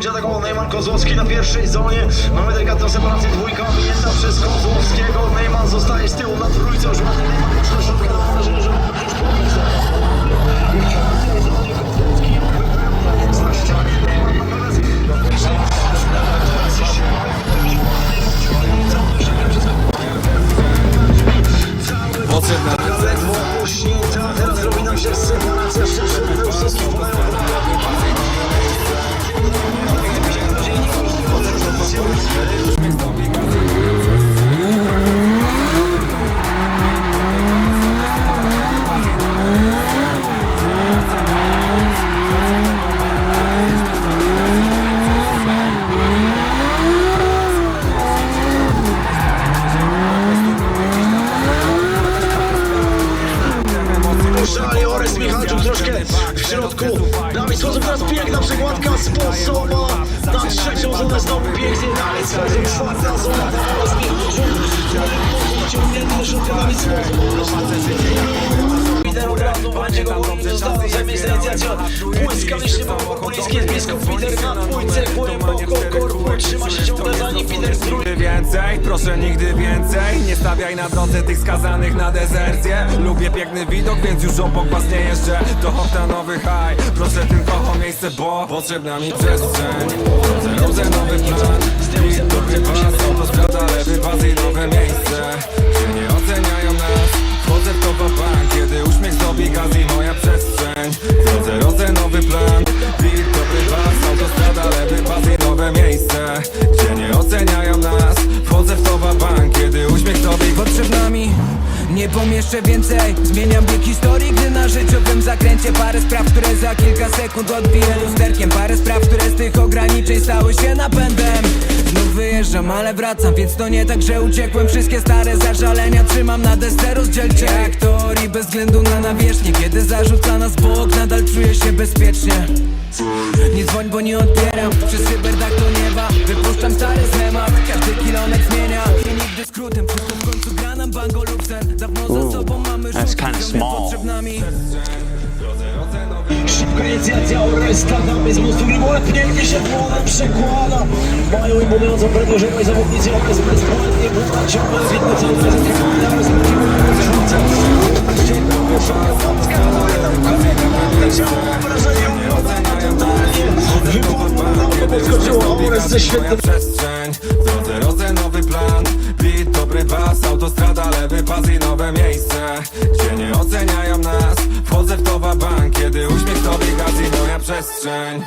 Dziadek Neyman Kozłowski na pierwszej zonie. Mamy delikatną separację dwójka objęta przez Kozłowskiego. Neyman zostaje z tyłu na drugiej. Schodząc teraz piękna przekładka sposoba na trzecią zonę znowu pięknie dalej schodzą czwarta zona Orest Michalczuk. Ciągnięty środka Dawid Peter od razu będzie go gonił, zostało zamiast inicjacją. Błyskawicznie Populiński jest blisko. Peter na dwójce, głęboko korpus trzyma się ciągle Nigdy więcej, proszę nigdy więcej. Nie stawiaj na drodze tych skazanych na dezercję. Lubię piękny widok, więc już obok was nie jeżdżę. To oktanowy high, proszę tylko o miejsce, bo Potrzebna mi przestrzeń. Drodze nowy plan. I dobry pas, autostrada, lewy pas i nowe miejsce nie pomieszczę więcej. Zmieniam bieg historii, gdy na życiowym zakręcie Parę spraw, które za kilka sekund odbiję lusterkiem. Parę spraw, które z tych ograniczeń stały się napędem. Znów wyjeżdżam, ale wracam, więc to nie tak, że uciekłem. Wszystkie stare zażalenia trzymam na desce Rozdzielcie jak teorii bez względu na nawierzchnię. Kiedy zarzuca nas bok, nadal czuję się bezpiecznie. Nie dzwoń, bo nie odbieram. Przez cyberdak do nieba Wypuszczam stary schemat. Każdy kilometr zmienia I nigdy skrótem. Wszystko w końcu gra nam bango lub sen. Dawno za sobą mamy that's kinda small. Szybka inicjacja Oresta Damy z mostu Grimolet pięknie się dłonem przekłada. Mają imponującą prędkość zawodnicy Orest bezbłędnie Buda ciągle widno cały czas Orest przestrzeń W drodze rodzę nowy plan. Beat, dobry bas, autostrada, lewy pas i nowe miejsce. Gdzie nie oceniają nas Wchodzę w to bank, kiedy uśmiech to gaz i moja przestrzeń